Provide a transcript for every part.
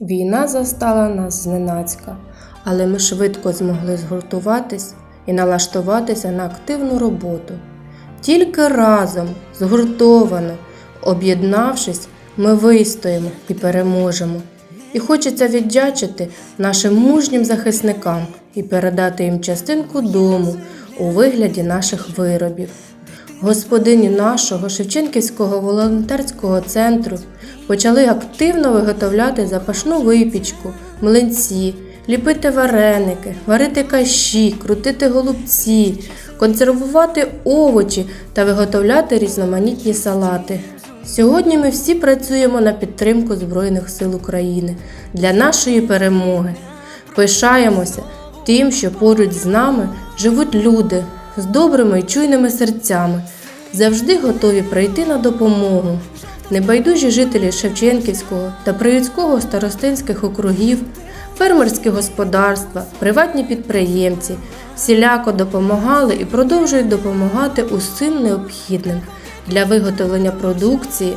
Війна застала нас зненацька, але ми швидко змогли згуртуватись і налаштуватися на активну роботу. Тільки разом, згуртовано, об'єднавшись, ми вистоїмо і переможемо. І хочеться віддячити нашим мужнім захисникам і передати їм частинку дому у вигляді наших виробів. Господині нашого Шевченківського волонтерського центру почали активно виготовляти запашну випічку, млинці, ліпити вареники, варити каші, крутити голубці, консервувати овочі та виготовляти різноманітні салати. Сьогодні ми всі працюємо на підтримку Збройних сил України для нашої перемоги. Пишаємося тим, що поруч з нами живуть люди з добрими і чуйними серцями, завжди готові прийти на допомогу. Небайдужі жителі Шевченківського та Приютського старостинських округів, фермерські господарства, приватні підприємці всіляко допомагали і продовжують допомагати усім необхідним для виготовлення продукції,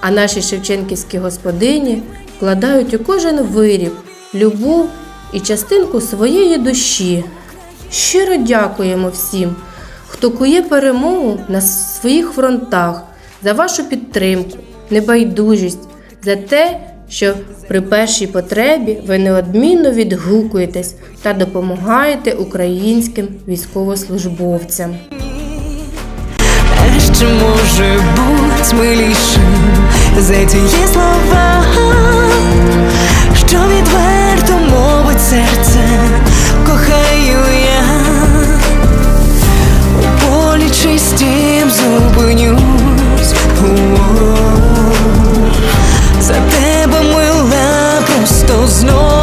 а наші шевченківські господині вкладають у кожен виріб любов і частинку своєї душі. Щиро дякуємо всім, хто кує перемогу на своїх фронтах, за вашу підтримку, небайдужість, за те, що при першій потребі ви неодмінно відгукуєтесь та допомагаєте українським військовослужбовцям. Що може бути милішим за ті слова? зупинюсь. За тебе мила просто знов